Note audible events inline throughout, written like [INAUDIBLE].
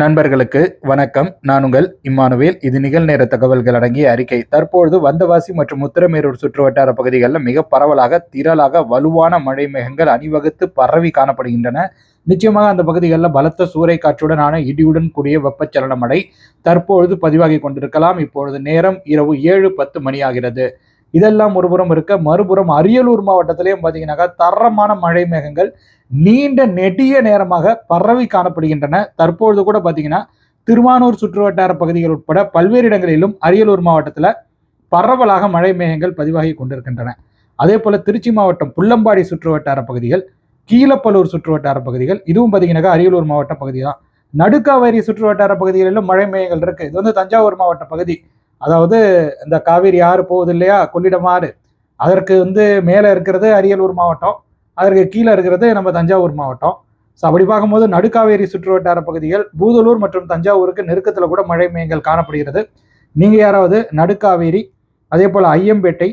நண்பர்களுக்கு வணக்கம். நான் உங்கள் இம்மானுவேல். இது நிகழ்நேர தகவல்கள் அடங்கிய அறிக்கை. தற்பொழுது வந்தவாசி மற்றும் உத்தரமேரூர் சுற்றுவட்டார பகுதிகளில் மிக பரவலாக திரளாக வலுவான மழை மேகங்கள் அணிவகுத்து பரவி காணப்படுகின்றன. நிச்சயமாக அந்த பகுதிகளில் பலத்த சூறை காற்றுடனான இடியுடன் கூடிய வெப்பச்சலன மழை தற்பொழுது பதிவாகி கொண்டிருக்கலாம். இப்பொழுது நேரம் இரவு ஏழு பத்து மணி ஆகிறது இதெல்லாம் ஒருபுறம் இருக்க மறுபுறம் அரியலூர் மாவட்டத்திலையும் பார்த்தீங்கன்னாக்கா தரமான மழை மேகங்கள் நீண்ட நெடிய நேரமாக பரவி காணப்படுகின்றன. தற்பொழுது கூட பார்த்தீங்கன்னா திருவானூர் சுற்றுவட்டார பகுதிகள் உட்பட பல்வேறு இடங்களிலும் அரியலூர் மாவட்டத்தில் பரவலாக மழை மேகங்கள் பதிவாகி கொண்டிருக்கின்றன. அதே போல் திருச்சி மாவட்டம் புள்ளம்பாடி சுற்றுவட்டார பகுதிகள் கீழப்பலூர் சுற்றுவட்டார பகுதிகள் இதுவும் பார்த்தீங்கன்னாக்கா அரியலூர் மாவட்ட பகுதி தான் நடுக்காவேரி சுற்றுவட்டார பகுதிகளிலும் மழை மேகங்கள் இருக்குது இது வந்து தஞ்சாவூர் மாவட்ட பகுதி. அதாவது இந்த காவேரி ஆறு போகுது இல்லையா? கொள்ளிடம் ஆறு. அதற்கு வந்து மேலே இருக்கிறது அரியலூர் மாவட்டம். அதற்கு கீழே இருக்கிறது நம்ம தஞ்சாவூர் மாவட்டம். ஸோ அப்படி பார்க்கும்போது நடுக்காவேரி சுற்றுவட்டார பகுதிகள் பூதலூர் மற்றும் தஞ்சாவூருக்கு நெருக்கத்தில் கூட மழை மேயங்கள் காணப்படுகிறது. நீங்கள் யாராவது நடுக்காவேரி அதே போல் ஐயம்பேட்டை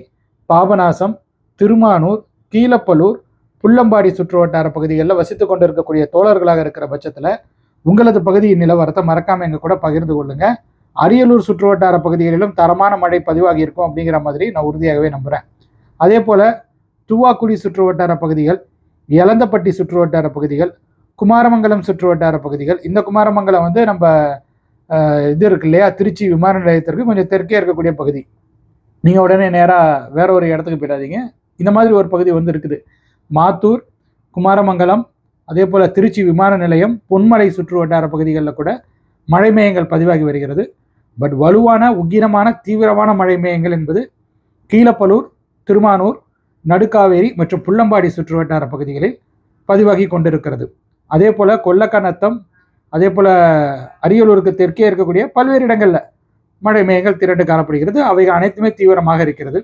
பாபநாசம் திருமானூர் கீழப்பலூர் புள்ளம்பாடி சுற்றுவட்டார பகுதிகளில் வசித்து கொண்டு இருக்கக்கூடிய தோழர்களாக இருக்கிற பட்சத்தில் உங்களது பகுதியின் நிலவரத்தை மறக்காமல் எங்கள் கூட பகிர்ந்து கொள்ளுங்கள் அரியலூர் சுற்றுவட்டார பகுதிகளிலும் தரமான மழை பதிவாகி இருக்கும் அப்படிங்கிற மாதிரி நான் உறுதியாகவே நம்புகிறேன் அதே போல் துவாக்குடி சுற்றுவட்டார பகுதிகள் எலந்தப்பட்டி சுற்றுவட்டார பகுதிகள் குமாரமங்கலம் சுற்றுவட்டார பகுதிகள் இந்த குமாரமங்கலம் வந்து நம்ம இது இருக்கு இல்லையா? திருச்சி விமான நிலையத்திற்கு கொஞ்சம் தெற்கே இருக்கக்கூடிய பகுதி. நீங்கள் உடனே நேராக வேற ஒரு இடத்துக்கு போயிடாதீங்க. இந்த மாதிரி ஒரு பகுதி வந்து இருக்குது. மாத்தூர் குமாரமங்கலம் அதே போல் திருச்சி விமான நிலையம் பொன்மலை சுற்றுவட்டார பகுதிகளில் கூட மழை மேயங்கள் பதிவாகி வருகிறது. பட் வலுவான உக்கிரமான தீவிரமான மழை மேயங்கள் என்பது கீழப்பலூர் திருமானூர் நடுக்காவேரி மற்றும் புள்ளம்பாடி சுற்றுவட்டார பகுதிகளில் பதிவாகி கொண்டிருக்கிறது. அதே போல் கொல்லக்கணத்தம் அதே போல் அரியலூருக்கு தெற்கே இருக்கக்கூடிய பல்வேறு இடங்களில் மழை மேகங்கள் திரண்டு காணப்படுகிறது. அவைகள் அனைத்துமே தீவிரமாக இருக்கிறது.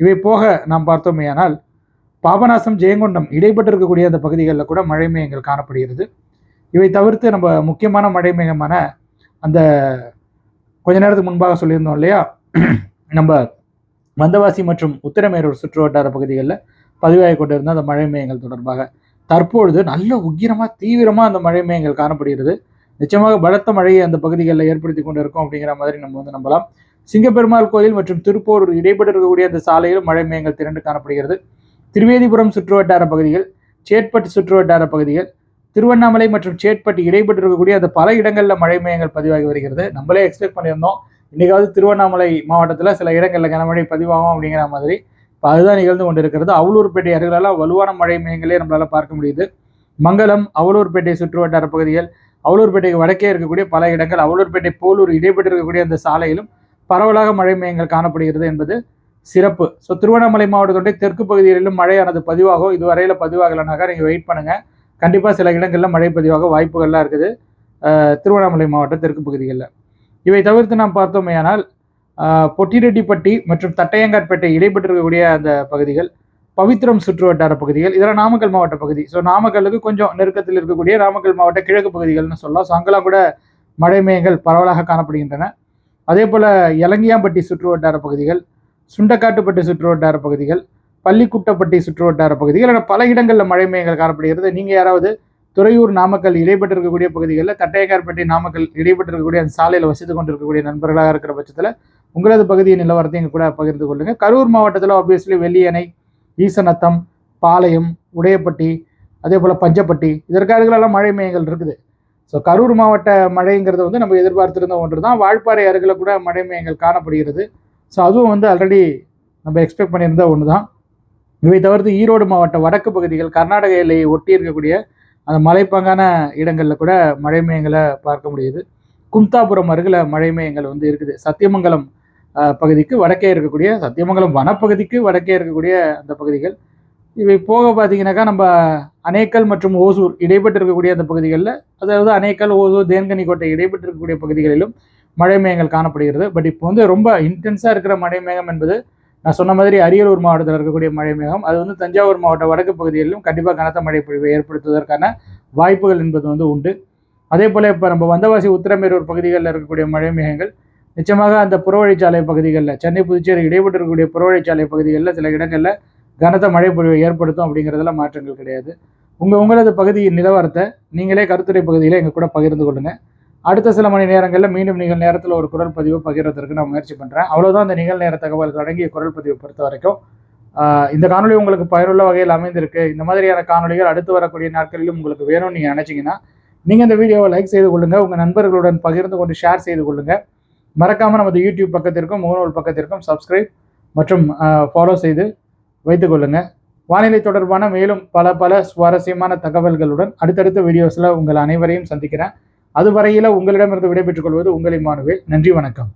இவை போக நாம் பார்த்தோமேயானால் பாபநாசம் ஜெயங்கொண்டம் இடைப்பட்டு இருக்கக்கூடிய அந்த பகுதிகளில் கூட மழை மேகங்கள் காணப்படுகிறது. இவை தவிர்த்து நம்ம முக்கியமான மழை மேகமான அந்த கொஞ்ச நேரத்துக்கு முன்பாக சொல்லியிருந்தோம் இல்லையா? [CLEARS THROAT] நம்ம வந்தவாசி மற்றும் உத்தரமேரூர் சுற்றுவட்டார பகுதிகளில் பதிவாகி கொண்டிருந்த அந்த மழை மேயங்கள் தொடர்பாக தற்பொழுது நல்ல உக்கிரமாக தீவிரமாக அந்த மழை மேயங்கள் காணப்படுகிறது. நிச்சயமாக பலத்த மழையை அந்த பகுதிகளில் ஏற்படுத்தி கொண்டு இருக்கும் அப்படிங்கிற மாதிரி நம்ம வந்து நம்பலாம். சிங்கப்பெருமாள் கோயில் மற்றும் திருப்போரூர் இடைப்பட்டு இருக்கக்கூடிய அந்த சாலையிலும் மழை மேயங்கள் திரண்டு காணப்படுகிறது. திருவேதிபுரம் சுற்றுவட்டார பகுதிகள் சேட்பட்டு சுற்றுவட்டார பகுதிகள் திருவண்ணாமலை மற்றும் சேட்பட்டு இடைப்பட்டு இருக்கக்கூடிய அந்த பல இடங்களில் மழை மையங்கள் பதிவாகி வருகிறது. நம்மளே எக்ஸ்பெக்ட் பண்ணியிருந்தோம். இன்னைக்காவது திருவண்ணாமலை மாவட்டத்தில் சில இடங்களில் கனமழை பதிவாகும் அப்படிங்கிற மாதிரி. இப்போ அதுதான் நிகழ்ந்து கொண்டிருக்கிறது. அவலூர்பேட்டை அருகிலெல்லாம் வலுவான மழை மையங்களே நம்மளால் பார்க்க முடியுது. மங்கலம் அவலூர்பேட்டை சுற்றுவட்டார பகுதிகள் அவலூர்பேட்டைக்கு வடக்கே இருக்கக்கூடிய பல இடங்கள் அவலூர்பேட்டை போலூர் இடைப்பட்டு இருக்கக்கூடிய அந்த சாலையிலும் பரவலாக மழை மையங்கள் காணப்படுகிறது என்பது சிறப்பு. ஸோ திருவண்ணாமலை மாவட்டத்துடைய தெற்கு பகுதிகளிலும் மழையானது பதிவாகும். இதுவரையில் பதிவாகலைனாக்கா நீங்கள் வெயிட் பண்ணுங்கள் கண்டிப்பாக சில இடங்களில் மழை பதிவாக வாய்ப்புகள்லாம் இருக்குது. திருவண்ணாமலை மாவட்ட தெற்கு பகுதிகளில். இவை தவிர்த்து நாம் பார்த்தோமேயானால் பொட்டிரெட்டிப்பட்டி மற்றும் தட்டையங்கார்பேட்டை இடைப்பட்டிருக்கக்கூடிய அந்த பகுதிகள் பவித்ரம் சுற்றுவட்டார பகுதிகள் இதெல்லாம் நாமக்கல் மாவட்ட பகுதி. ஸோ நாமக்கல்லுக்கு கொஞ்சம் நெருக்கத்தில் இருக்கக்கூடிய நாமக்கல் மாவட்ட கிழக்கு பகுதிகள்னு சொல்லலாம். ஸோ அங்கெல்லாம் கூட மழை மேகங்கள் பரவலாக காணப்படுகின்றன. அதே போல் இலங்கியாம்பட்டி சுற்றுவட்டார பகுதிகள் சுண்டக்காட்டுப்பட்டி சுற்று வட்டார பகுதிகள் பள்ளிக்குட்டப்பட்டி சுற்றுவட்டார பகுதிகள் என பல இடங்களில் மழை மேகங்கள் காணப்படுகிறது. நீங்கள் யாராவது துறையூர் நாமக்கல் இடைப்பட்டு இருக்கக்கூடிய பகுதிகளில் தட்டையக்கார்பேட்டை நாமக்கல் இடைப்பட்டு இருக்கக்கூடிய அந்த சாலையில் வசித்து கொண்டிருக்கக்கூடிய நண்பர்களாக இருக்கிற பட்சத்தில் உங்களது பகுதியின் நிலவரத்தை எங்கள் கூட பகிர்ந்து கொள்ளுங்கள் கரூர் மாவட்டத்தில் ஆப்வியஸ்லி வெள்ளியணை ஈசநத்தம் பாளையம் உடையப்பட்டி அதே போல் பஞ்சப்பட்டி இதற்கு மழை மேகங்கள் இருக்குது. ஸோ கரூர் மாவட்ட மழைங்கிறது வந்து நம்ம எதிர்பார்த்திருந்த ஒன்று தான் வால்பாறை அருகில் கூட மழை மேகங்கள் காணப்படுகிறது. ஸோ அதுவும் வந்து ஆல்ரெடி நம்ம எக்ஸ்பெக்ட் பண்ணியிருந்த ஒன்று தான் இவை தவிர்த்து ஈரோடு மாவட்ட வடக்கு பகுதிகள் கர்நாடக எல்லையை ஒட்டி இருக்கக்கூடிய அந்த மலைப்பாங்கான இடங்களில் கூட மழைமேயங்களை பார்க்க முடியுது. கும்தாபுரம் அருகில் மழைமேயங்கள் வந்து இருக்குது. சத்தியமங்கலம் பகுதிக்கு வடக்கே இருக்கக்கூடிய சத்தியமங்கலம் வனப்பகுதிக்கு வடக்கே இருக்கக்கூடிய அந்த பகுதிகள். இவை போக பார்த்தீங்கன்னாக்கா நம்ம அணைக்கல் மற்றும் ஓசூர் இடைப்பட்டு இருக்கக்கூடிய அந்த பகுதிகளில் அதாவது அணைக்கல் ஓசூர் தேன்கனிக்கோட்டை இடைப்பட்டு இருக்கக்கூடிய பகுதிகளிலும் மழை மேகங்கள் காணப்படுகிறது. பட் இப்போ வந்து ரொம்ப இன்டென்ஸாக இருக்கிற மழை மேகம் என்பது நான் சொன்ன மாதிரி அரியலூர் மாவட்டத்தில் இருக்கக்கூடிய மழை மேகம் அது வந்து தஞ்சாவூர் மாவட்ட வடக்கு பகுதிகளிலும் கண்டிப்பாக கனத்த மழை பொழிவை ஏற்படுத்துவதற்கான வாய்ப்புகள் என்பது வந்து உண்டு. அதே போல் இப்போ நம்ம வந்தவாசி உத்திரமேரூர் பகுதிகளில் இருக்கக்கூடிய மழை மேகங்கள் நிச்சயமாக அந்த புறவழிச்சாலை பகுதிகளில் சென்னை புதுச்சேரி இடைப்பட்டு இருக்கக்கூடிய புறவழிச்சாலை பகுதிகளில் சில இடங்களில் கனத்த மழை பொழிவை ஏற்படுத்தும் அப்படிங்கிறதுல மாற்றங்கள் கிடையாது. உங்கள் உங்களது பகுதியின் நிலவரத்தை நீங்களே கருத்துரை பகுதியில் எங்கள் கூட பகிர்ந்து கொள்ளுங்கள் அடுத்த சில மணி நேரங்களில் மீண்டும் நிகழ் நேரத்தில் ஒரு குரல் பதிவு பகிர்றதற்கு நான் முயற்சி பண்ணுறேன் அவ்வளோதான் இந்த நிகழ் நேர தகவல் அடங்கிய குரல் பதிவை பொறுத்த வரைக்கும். இந்த காணொளி உங்களுக்கு பயனுள்ள வகையில் அமைந்திருக்கு. இந்த மாதிரியான காணொளிகள் அடுத்து வரக்கூடிய நாட்களிலும் உங்களுக்கு வேணும்னு நீங்கள் நினச்சிங்கன்னா நீங்கள் இந்த வீடியோவை லைக் செய்து கொள்ளுங்கள் உங்கள் நண்பர்களுடன் பகிர்ந்து கொண்டு ஷேர் செய்து கொள்ளுங்கள் மறக்காமல் நமது யூடியூப் பக்கத்திற்கும் முகநூல் பக்கத்திற்கும் சப்ஸ்கிரைப் மற்றும் ஃபாலோ செய்து வைத்துக்கொள்ளுங்கள் வானிலை தொடர்பான மேலும் பல பல சுவாரஸ்யமான தகவல்களுடன் அடுத்தடுத்த வீடியோஸில் உங்கள் அனைவரையும் சந்திக்கிறேன். அதுவரையில உங்களிடமிருந்து விடைபெற்றுக் கொள்வது உங்களின் மாணவில் நன்றி வணக்கம்.